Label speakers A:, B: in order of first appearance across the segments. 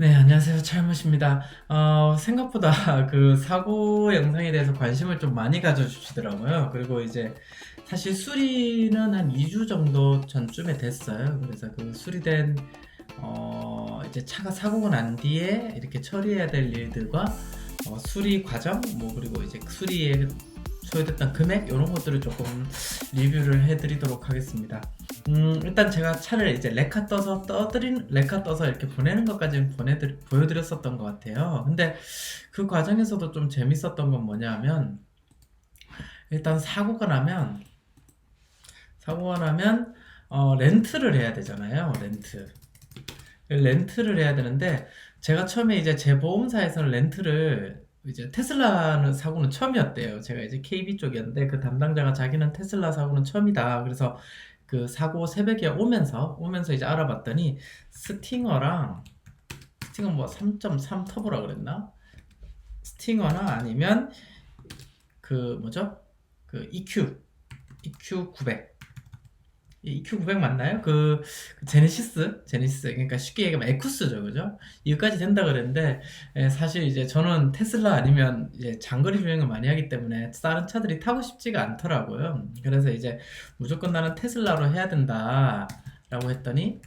A: 네, 안녕하세요. 찰무입니다. 어, 생각보다 그 사고 영상에 대해서 관심을 좀 많이 가져주시더라고요. 그리고 이제 사실 수리는 한 2주 정도 전쯤에 됐어요. 그래서 그 수리된 어, 이제 차가 사고가 난 뒤에 이렇게 처리해야 될 일들과 어, 수리 과정, 뭐 그리고 이제 수리에 소요됐던 금액 이런 것들을 조금 리뷰를 해드리도록 하겠습니다. 음, 일단 제가 차를 이제 레카 떠서 떠드린 레카 떠서 이렇게 보내는 것까지는 보내드 보여드렸었던 것 같아요. 근데 그 과정에서도 좀 재밌었던 건 뭐냐면 일단 사고가 나면 사고가 나면 어, 렌트를 해야 되잖아요. 렌트. 렌트를 해야 되는데 제가 처음에 이제 제 보험사에서는 렌트를 이제 테슬라는 사고는 처음이었대요. 제가 이제 KB 쪽이었는데 그 담당자가 자기는 테슬라 사고는 처음이다. 그래서 그 사고 새벽에 오면서 오면서 이제 알아봤더니 스팅어랑 스팅어 뭐 3.3 터보라 그랬나? 스팅어나 아니면 그 뭐죠? 그 EQ EQ 900 EQ900 맞나요? 그, 그 제네시스, 제네시스, 그러니까 쉽게 얘기하면 에쿠스죠, 그죠? 이거까지 된다 그랬는데 에, 사실 이제 저는 테슬라 아니면 이제 장거리 주행을 많이 하기 때문에 다른 차들이 타고 싶지가 않더라고요. 그래서 이제 무조건 나는 테슬라로 해야 된다라고 했더니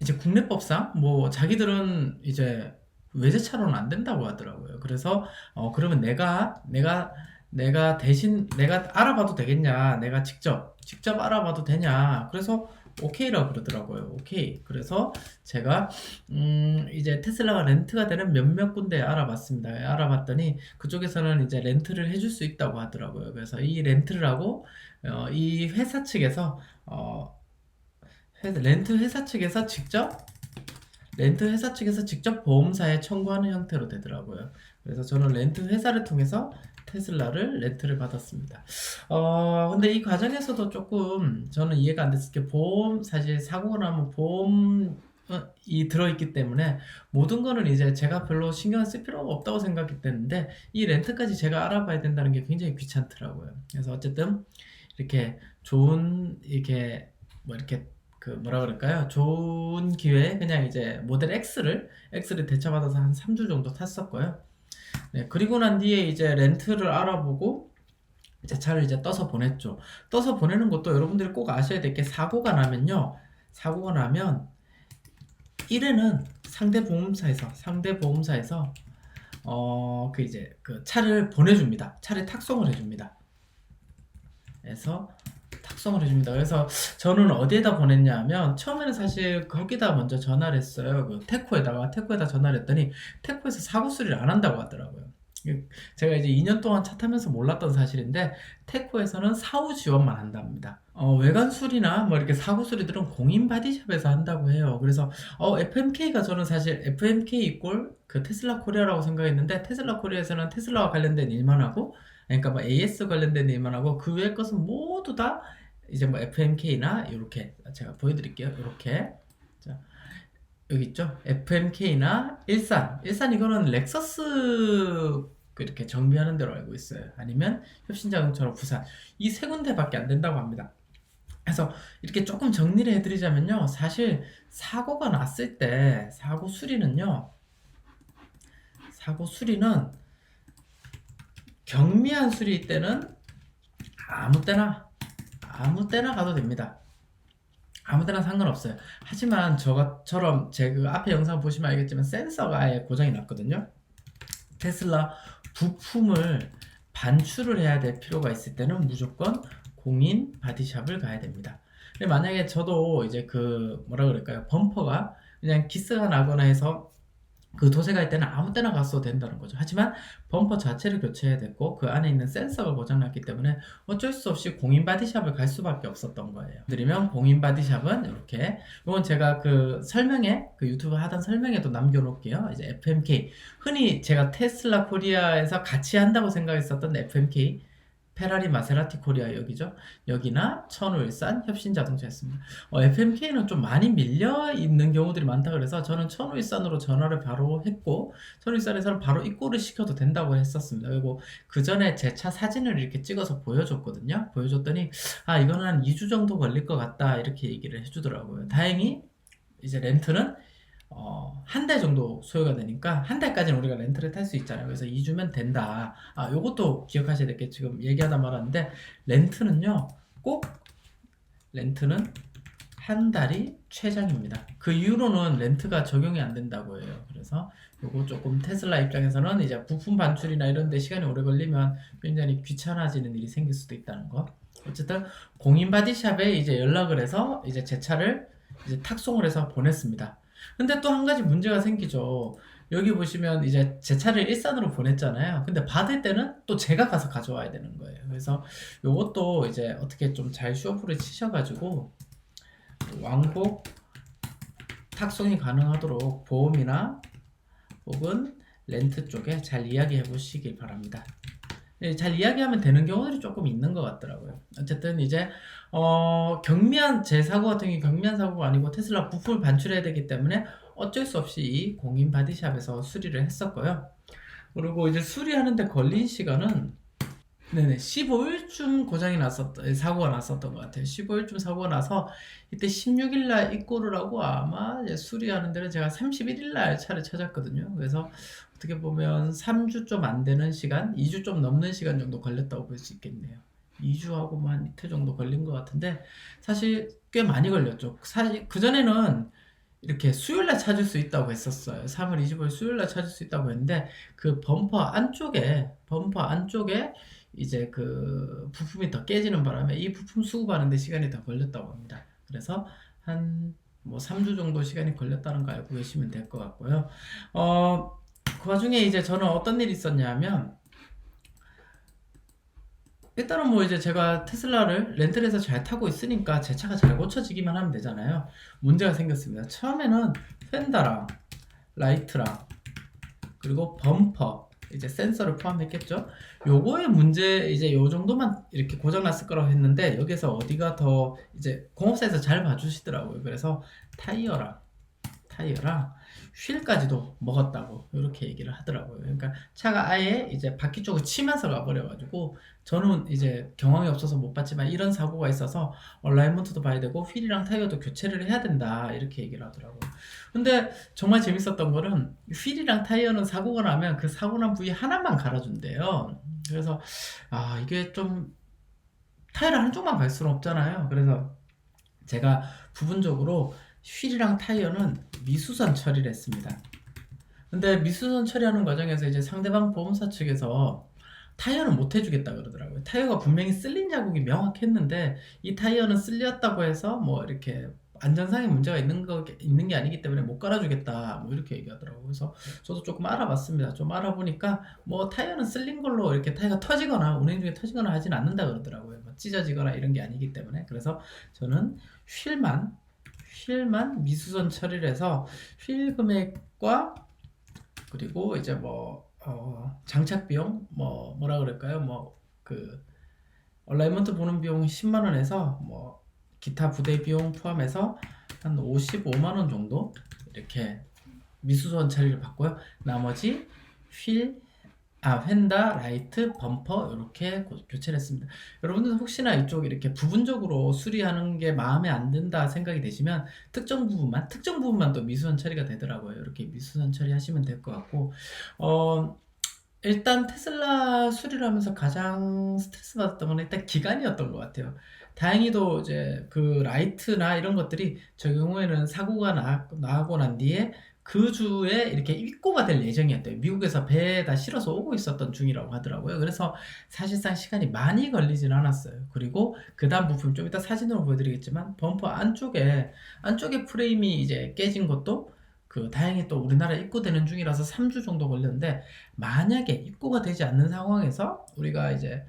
A: 이제 국내법상 뭐 자기들은 이제 외제차로는 안 된다고 하더라고요. 그래서 어 그러면 내가 내가 내가 대신 내가 알아봐도 되겠냐? 내가 직접 직접 알아봐도 되냐? 그래서 오케이라고 그러더라고요. 오케이. 그래서 제가 음 이제 테슬라가 렌트가 되는 몇몇 군데 알아봤습니다. 알아봤더니 그쪽에서는 이제 렌트를 해줄 수 있다고 하더라고요. 그래서 이 렌트를 하고 어, 이 회사 측에서 어, 회- 렌트 회사 측에서 직접 렌트 회사 측에서 직접 보험사에 청구하는 형태로 되더라고요. 그래서 저는 렌트 회사를 통해서 테슬라를 렌트를 받았습니다. 어, 근데 이 과정에서도 조금 저는 이해가 안 됐을 게 보험, 사실 사고가 나면 보험이 들어있기 때문에 모든 거는 이제 제가 별로 신경 쓸 필요가 없다고 생각했는데 이 렌트까지 제가 알아봐야 된다는 게 굉장히 귀찮더라고요. 그래서 어쨌든 이렇게 좋은, 이렇게 뭐 이렇게 그 뭐라 그럴까요? 좋은 기회에 그냥 이제 모델 X를 X를 대처받아서 한 3주 정도 탔었고요. 네, 그리고 난 뒤에 이제 렌트를 알아보고 이제 차를 이제 떠서 보냈죠. 떠서 보내는 것도 여러분들이 꼭 아셔야 될 게 사고가 나면요. 사고가 나면 1회는 상대 보험사에서 상대 보험사에서 어 그 이제 그 차를 보내줍니다. 차를 탁송을 해줍니다. 그래서 탁송을 해줍니다. 그래서 저는 어디에다 보냈냐 하면 처음에는 사실 거기다 먼저 전화를 했어요. 그 테코에다가 테코에다 전화를 했더니 테코에서 사고 수리를 안 한다고 하더라고요. 제가 이제 2년 동안 차 타면서 몰랐던 사실인데 테코에서는 사후 지원만 한답니다. 어, 외관 수리나 뭐 이렇게 사고 수리들은 공인 바디샵에서 한다고 해요. 그래서 어, FMK가 저는 사실 FMK 이꼴 그 테슬라 코리아라고 생각했는데 테슬라 코리아에서는 테슬라와 관련된 일만 하고 그러니까 뭐 AS 관련된 일만 하고 그 외의 것은 모두 다 이제 뭐 FMK나 이렇게 제가 보여드릴게요. 이렇게 자 여기 있죠. FMK나 일산 일산 이거는 렉서스 그 이렇게 정비하는 대로 알고 있어요. 아니면 협신자동차로 부산 이 세 군데밖에 안 된다고 합니다. 그래서 이렇게 조금 정리를 해드리자면요. 사실 사고가 났을 때 사고 수리는요. 사고 수리는 경미한 수리일 때는 아무 때나 아무 때나 가도 됩니다. 아무 때나 상관없어요. 하지만 저처럼 제 그 앞에 영상 보시면 알겠지만 센서가 아예 고장이 났거든요. 테슬라 부품을 반출을 해야 될 필요가 있을 때는 무조건 공인 바디샵을 가야 됩니다. 만약에 저도 이제 그 뭐라 그럴까요? 범퍼가 그냥 기스가 나거나 해서 그 도색할 때는 아무 때나 갔어도 된다는 거죠. 하지만 범퍼 자체를 교체해야 됐고 그 안에 있는 센서가 고장났기 때문에 어쩔 수 없이 공인 바디샵을 갈 수밖에 없었던 거예요. 드리면 공인 바디샵은 이렇게 이건 제가 그 설명에 그 유튜브 하던 설명에도 남겨놓을게요. 이제 FMK 흔히 제가 테슬라 코리아에서 같이 한다고 생각했었던 FMK 페라리 마세라티 코리아 여기죠. 여기나 천우일산 협신자동차였습니다. 어, FMK는 좀 많이 밀려 있는 경우들이 많다 그래서 저는 천우일산으로 전화를 바로 했고 천우일산에서는 바로 입고를 시켜도 된다고 했었습니다. 그리고 그 전에 제 차 사진을 이렇게 찍어서 보여줬거든요. 보여줬더니 아 이거는 한 2주 정도 걸릴 것 같다 이렇게 얘기를 해주더라고요. 다행히 이제 렌트는 어, 한 달 정도 소요가 되니까 한 달까지는 우리가 렌트를 탈 수 있잖아요. 그래서 2주면 된다. 아, 요것도 기억하셔야 될 게 지금 얘기하다 말았는데 렌트는요. 꼭 렌트는 한 달이 최장입니다. 그 이후로는 렌트가 적용이 안 된다고 해요. 그래서 요거 조금 테슬라 입장에서는 이제 부품 반출이나 이런 데 시간이 오래 걸리면 굉장히 귀찮아지는 일이 생길 수도 있다는 거. 어쨌든 공인 바디샵에 이제 연락을 해서 이제 제 차를 이제 탁송을 해서 보냈습니다. 근데 또 한 가지 문제가 생기죠. 여기 보시면 이제 제 차를 일산으로 보냈잖아요. 근데 받을 때는 또 제가 가서 가져와야 되는 거예요. 그래서 요것도 이제 어떻게 좀 잘 쇼프를 치셔가지고 왕복 탁송이 가능하도록 보험이나 혹은 렌트 쪽에 잘 이야기해 보시길 바랍니다. 예, 잘 이야기하면 되는 경우들이 조금 있는 것 같더라고요. 어쨌든 이제 어, 경미한 제 사고 같은 경우 경미한 사고가 아니고 테슬라 부품을 반출해야 되기 때문에 어쩔 수 없이 이 공인 바디샵에서 수리를 했었고요. 그리고 이제 수리하는데 걸린 시간은 네네 15일쯤 고장이 났었던 사고가 났었던 것 같아요. 15일쯤 사고가 나서 이때 16일 날 입고를 하고 아마 이제 수리하는 데는 제가 31일 날 차를 찾았거든요. 그래서 어떻게 보면 3주 좀 안 되는 시간, 2주 좀 넘는 시간 정도 걸렸다고 볼 수 있겠네요. 2주하고만 한 이틀 정도 걸린 것 같은데 사실 꽤 많이 걸렸죠. 사실 그 전에는 이렇게 수요일 날 찾을 수 있다고 했었어요. 3월 25일 수요일 날 찾을 수 있다고 했는데 그 범퍼 안쪽에 범퍼 안쪽에 이제 그 부품이 더 깨지는 바람에 이 부품 수급하는데 시간이 더 걸렸다고 합니다. 그래서 한 뭐 3주 정도 시간이 걸렸다는 거 알고 계시면 될 것 같고요. 어, 그 와중에 이제 저는 어떤 일이 있었냐면 일단은 뭐 이제 제가 테슬라를 렌트해서 잘 타고 있으니까 제 차가 잘 고쳐지기만 하면 되잖아요. 문제가 생겼습니다. 처음에는 펜다랑 라이트랑 그리고 범퍼 이제 센서를 포함했겠죠. 요거의 문제 이제 요 정도만 이렇게 고장 났을 거라고 했는데 여기서 어디가 더 이제 공업사에서 잘 봐주시더라고요. 그래서 타이어랑 타이어랑 휠까지도 먹었다고 이렇게 얘기를 하더라고요. 그러니까 차가 아예 이제 바퀴 쪽을 치면서 가버려가지고 저는 이제 경험이 없어서 못 봤지만 이런 사고가 있어서 얼라이먼트도 봐야 되고 휠이랑 타이어도 교체를 해야 된다 이렇게 얘기를 하더라고요. 근데 정말 재밌었던 거는 휠이랑 타이어는 사고가 나면 그 사고 난 부위 하나만 갈아준대요. 그래서 아 이게 좀 타이어를 한쪽만 갈 수는 없잖아요. 그래서 제가 부분적으로 휠이랑 타이어는 미수선 처리를 했습니다. 근데 미수선 처리하는 과정에서 이제 상대방 보험사 측에서 타이어는 못 해주겠다 그러더라고요. 타이어가 분명히 쓸린 자국이 명확했는데 이 타이어는 쓸렸다고 해서 뭐 이렇게 안전상의 문제가 있는 거 있는 게 아니기 때문에 못 갈아주겠다 뭐 이렇게 얘기하더라고요. 그래서 저도 조금 알아봤습니다. 좀 알아보니까 뭐 타이어는 쓸린 걸로 이렇게 타이어가 터지거나 운행 중에 터지거나 하진 않는다 그러더라고요. 뭐 찢어지거나 이런 게 아니기 때문에 그래서 저는 휠만 휠만 미수선 처리를 해서 휠 금액과 그리고 이제 뭐 어, 장착 비용 뭐 뭐라 그럴까요? 뭐 그 얼라이먼트 보는 비용 10만 원에서 뭐 기타 부대 비용 포함해서 한 55만 원 정도 이렇게 미수선 처리를 받고요. 나머지 휠 아, 휀다, 라이트, 범퍼 이렇게 교체를 했습니다. 여러분들 혹시나 이쪽 이렇게 부분적으로 수리하는 게 마음에 안 든다 생각이 되시면 특정 부분만 특정 부분만 또 미수선 처리가 되더라고요. 이렇게 미수선 처리하시면 될 것 같고 어 일단 테슬라 수리를 하면서 가장 스트레스 받았던 건 일단 기간이었던 것 같아요. 다행히도 이제 그 라이트나 이런 것들이 저 경우에는 사고가 나, 나고 난 뒤에 그 주에 이렇게 입고가 될 예정이었대요. 미국에서 배에다 실어서 오고 있었던 중이라고 하더라고요. 그래서 사실상 시간이 많이 걸리진 않았어요. 그리고 그 다음 부품 좀 이따 사진으로 보여드리겠지만 범퍼 안쪽에 안쪽에 프레임이 이제 깨진 것도 그 다행히 또 우리나라 입고되는 중이라서 3주 정도 걸렸는데 만약에 입고가 되지 않는 상황에서 우리가 이제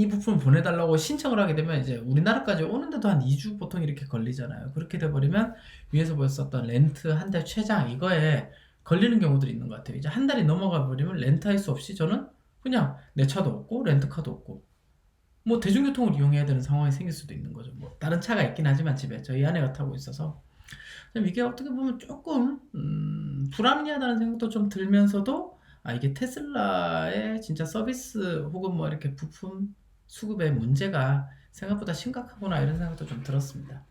A: 이 부품을 보내달라고 신청을 하게 되면 이제 우리나라까지 오는데도 한 2주 보통 이렇게 걸리잖아요. 그렇게 돼버리면 위에서 보였었던 렌트 한 달 최장 이거에 걸리는 경우들이 있는 것 같아요. 이제 한 달이 넘어가 버리면 렌트 할 수 없이 저는 그냥 내 차도 없고 렌트카도 없고 뭐 대중교통을 이용해야 되는 상황이 생길 수도 있는 거죠. 뭐 다른 차가 있긴 하지만 집에 저희 아내가 타고 있어서 이게 어떻게 보면 조금 음, 불합리하다는 생각도 좀 들면서도 아 이게 테슬라의 진짜 서비스 혹은 뭐 이렇게 부품 수급의 문제가 생각보다 심각하구나 이런 생각도 좀 들었습니다.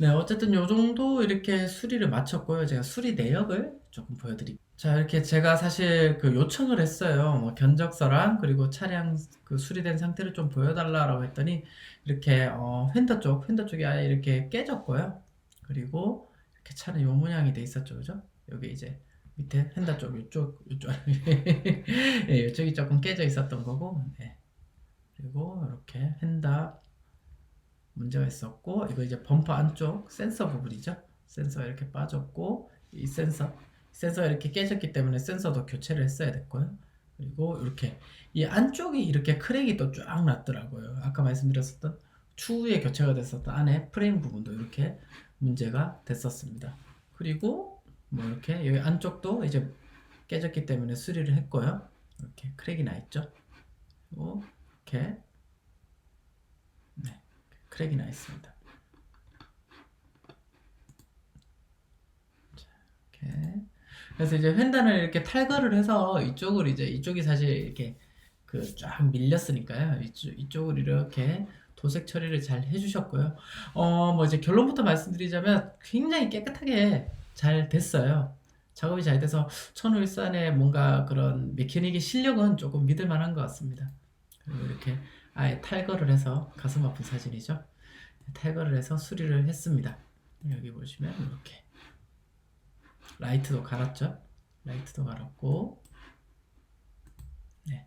A: 네, 어쨌든 요 정도 이렇게 수리를 마쳤고요. 제가 수리 내역을 조금 보여드릴게요. 자, 이렇게 제가 사실 그 요청을 했어요. 뭐 견적서랑 그리고 차량 그 수리된 상태를 좀 보여달라라고 했더니 이렇게 어, 휀더 쪽, 휀더 쪽이 아예 이렇게 깨졌고요. 그리고 이렇게 차는 요 모양이 돼 있었죠, 그죠? 여기 이제 밑에 휀더 쪽, 이쪽, 이쪽, 예, 이쪽이 조금 깨져 있었던 거고, 네. 그리고 이렇게 휀더 문제가 있었고 이거 이제 범퍼 안쪽 센서 부분이죠. 센서가 이렇게 빠졌고 이 센서 센서가 이렇게 깨졌기 때문에 센서도 교체를 했어야 됐고요. 그리고 이렇게 이 안쪽이 이렇게 크랙이 또 쫙 났더라고요. 아까 말씀드렸었던 추후에 교체가 됐었던 안에 프레임 부분도 이렇게 문제가 됐었습니다. 그리고 뭐 이렇게 여기 안쪽도 이제 깨졌기 때문에 수리를 했고요. 이렇게 크랙이 나 있죠. 그리고 이렇게 네, 크랙이 나 있습니다. 자, 이렇게 그래서 이제 횡단을 이렇게 탈거를 해서 이쪽으로 이제 이쪽이 사실 이렇게 그 쫙 밀렸으니까요. 이쪽 이쪽으로 이렇게 도색 처리를 잘 해주셨고요. 어, 뭐 이제 결론부터 말씀드리자면 굉장히 깨끗하게 잘 됐어요. 작업이 잘 돼서 천우일산의 뭔가 그런 메케닉의 실력은 조금 믿을 만한 것 같습니다. 이렇게 아예 탈거를 해서 가슴 아픈 사진이죠. 탈거를 해서 수리를 했습니다. 여기 보시면 이렇게 라이트도 갈았죠. 라이트도 갈았고 네.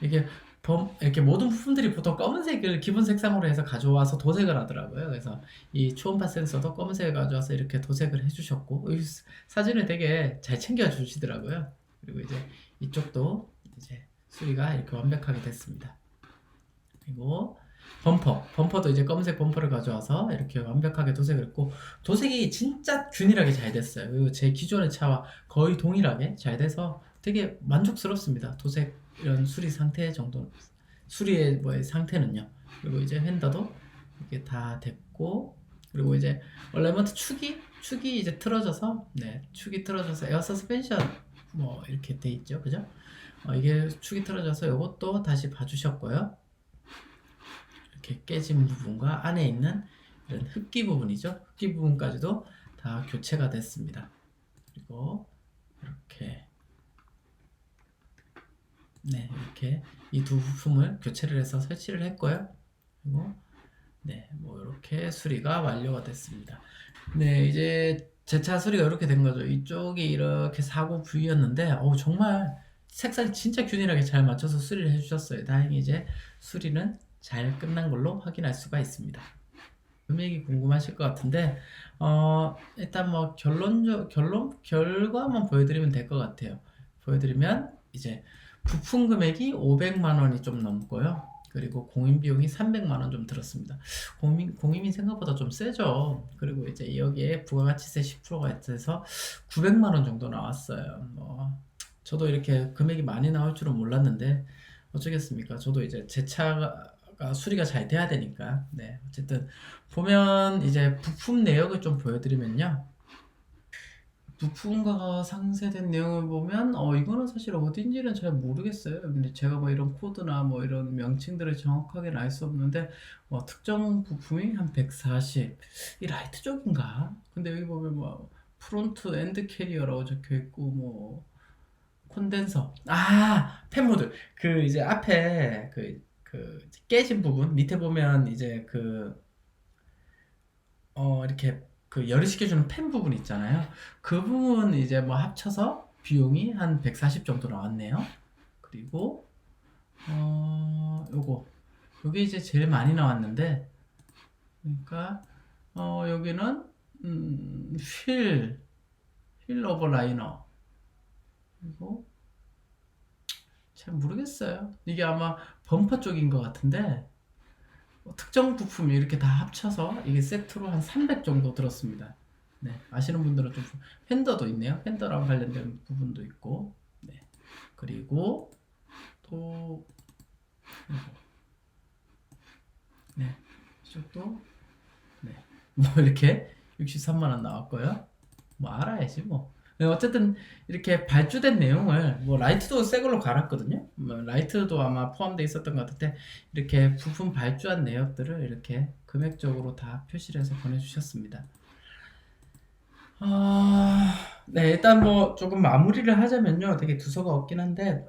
A: 이게 범, 이렇게 모든 부품들이 보통 검은색을 기본 색상으로 해서 가져와서 도색을 하더라고요. 그래서 이 초음파 센서도 검은색을 가져와서 이렇게 도색을 해주셨고 이 사진을 되게 잘 챙겨 주시더라고요. 그리고 이제 이쪽도 이제 수리가 이렇게 완벽하게 됐습니다. 그리고 범퍼, 범퍼도 이제 검은색 범퍼를 가져와서 이렇게 완벽하게 도색을 했고 도색이 진짜 균일하게 잘 됐어요. 그리고 제 기존의 차와 거의 동일하게 잘 돼서 되게 만족스럽습니다. 도색 이런 수리 상태 정도, 수리의 뭐의 상태는요. 그리고 이제 휀더도 이게 다 됐고 그리고 이제 얼레먼트 축이 축이 이제 틀어져서 네 축이 틀어져서 에어 서스펜션 뭐 이렇게 돼 있죠, 그죠? 어, 이게 축이 틀어져서 이것도 다시 봐주셨고요. 이렇게 깨진 부분과 안에 있는 이런 흡기 부분이죠. 흡기 부분까지도 다 교체가 됐습니다. 그리고 이렇게 네 이렇게 이 두 부품을 교체를 해서 설치를 했고요. 그리고 네뭐 이렇게 수리가 완료가 됐습니다. 네 이제 제 차 수리가 이렇게 된 거죠. 이쪽이 이렇게 사고 부위였는데 어 정말 색상이 진짜 균일하게 잘 맞춰서 수리를 해주셨어요. 다행히 이제 수리는 잘 끝난 걸로 확인할 수가 있습니다. 금액이 궁금하실 것 같은데 어, 일단 뭐 결론적 결론 결과만 보여드리면 될 것 같아요. 보여드리면 이제 부품 금액이 500만 원이 좀 넘고요. 그리고 공인 비용이 300만 원 좀 들었습니다. 공인 공임이 생각보다 좀 세죠. 그리고 이제 여기에 부가가치세 10%가 있어서 900만 원 정도 나왔어요. 뭐 저도 이렇게 금액이 많이 나올 줄은 몰랐는데 어쩌겠습니까? 저도 이제 제 차가 수리가 잘 돼야 되니까. 네. 어쨌든 보면 이제 부품 내역을 좀 보여드리면요. 부품과 상세된 내용을 보면 어 이거는 사실 어딘지는 잘 모르겠어요. 근데 제가 뭐 이런 코드나 뭐 이런 명칭들을 정확하게는 알수 없는데 뭐 특정 부품이 한 140. 이 라이트 쪽인가? 근데 여기 보면 뭐 프론트 엔드 캐리어라고 적혀 있고 뭐 콘덴서. 아, 팬모드. 그 이제 앞에 그 그 깨진 부분 밑에 보면 이제 그 어 이렇게 그 열을 식혀주는 팬 부분 있잖아요. 그 부분 이제 뭐 합쳐서 비용이 한 140 정도 나왔네요. 그리고 어 요거 요게 이제 제일 많이 나왔는데 그러니까 어 여기는 음, 휠, 휠 오버 라이너 그리고 잘 모르겠어요. 이게 아마 범퍼 쪽인 것 같은데 뭐 특정 부품이 이렇게 다 합쳐서 이게 세트로 한 300 정도 들었습니다. 네, 아시는 분들은 좀 팬더도 있네요. 팬더랑 관련된 부분도 있고, 네, 그리고 또 네, 이쪽도 네, 뭐 이렇게 63만 원 나왔고요. 뭐 알아야지 뭐. 네, 어쨌든 이렇게 발주된 내용을 뭐 라이트도 새 걸로 갈았거든요. 뭐 라이트도 아마 포함되어 있었던 것 같은데 이렇게 부품 발주한 내역들을 이렇게 금액적으로 다 표시를 해서 보내주셨습니다. 아, 네, 일단 뭐 조금 마무리를 하자면요. 되게 두서가 없긴 한데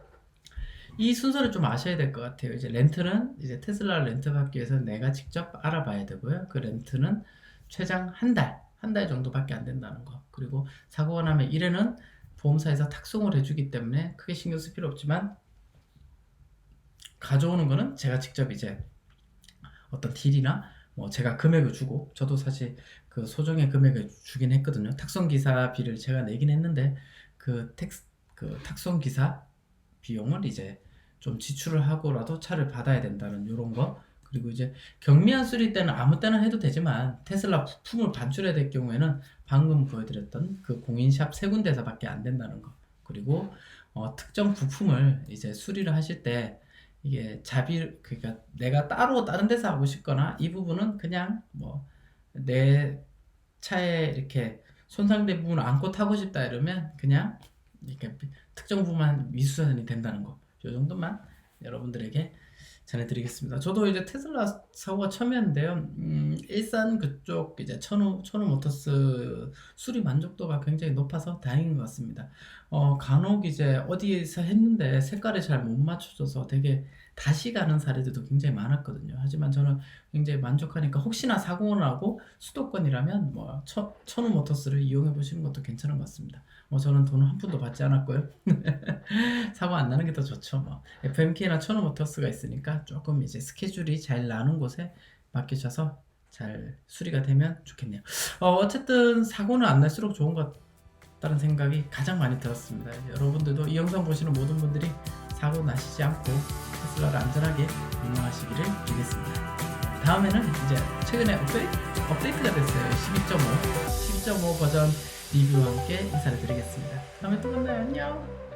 A: 이 순서를 좀 아셔야 될 것 같아요. 이제 렌트는 이제 테슬라 렌트 받기 위해서 내가 직접 알아봐야 되고요. 그 렌트는 최장 한 달, 한 달 정도밖에 안 된다는 거. 그리고 사고가 나면 1회는 보험사에서 탁송을 해주기 때문에 크게 신경 쓸 필요 없지만 가져오는 거는 제가 직접 이제 어떤 딜이나 뭐 제가 금액을 주고 저도 사실 그 소정의 금액을 주긴 했거든요. 탁송 기사비를 제가 내긴 했는데 그 텍스 그 탁송 기사 비용을 이제 좀 지출을 하고라도 차를 받아야 된다는 이런 거. 그리고 이제 경미한 수리 때는 아무 때나 해도 되지만 테슬라 부품을 반출해야 될 경우에는 방금 보여드렸던 그 공인샵 세 군데서밖에 안 된다는 거. 그리고 어, 특정 부품을 이제 수리를 하실 때 이게 자비 그러니까 내가 따로 다른 데서 하고 싶거나 이 부분은 그냥 뭐 내 차에 이렇게 손상된 부분을 안고 타고 싶다 이러면 그냥 이렇게 특정 부분만 미수선이 된다는 거. 이 정도만 여러분들에게 전해드리겠습니다. 저도 이제 테슬라 사고가 처음이었는데요. 음, 일산 그쪽 이제 천우 천우 모터스 수리 만족도가 굉장히 높아서 다행인 것 같습니다. 어, 간혹 이제 어디에서 했는데 색깔이 잘 못 맞춰져서 되게 다시 가는 사례들도 굉장히 많았거든요. 하지만 저는 굉장히 만족하니까 혹시나 사고가 나고 수도권이라면 뭐 천, 천우 모터스를 이용해 보시는 것도 괜찮은 것 같습니다. 뭐 저는 돈 한 푼도 받지 않았고요. 사고 안 나는 게 더 좋죠. 뭐 FMK나 천우 모터스가 있으니까 조금 이제 스케줄이 잘 나는 곳에 맡기셔서 잘 수리가 되면 좋겠네요. 어, 어쨌든 사고는 안 날수록 좋은 것 같다는 생각이 가장 많이 들었습니다. 여러분들도 이 영상 보시는 모든 분들이 사고 나시지 않고 테슬라를 안전하게 운영하시기를 빌겠습니다. 다음에는 이제 최근에 업데이트, 업데이 트가 됐어요. 12.5, 12.5 버전 리뷰와 함께 인사를 드리겠습니다. 다음에 또 만나요. 안녕.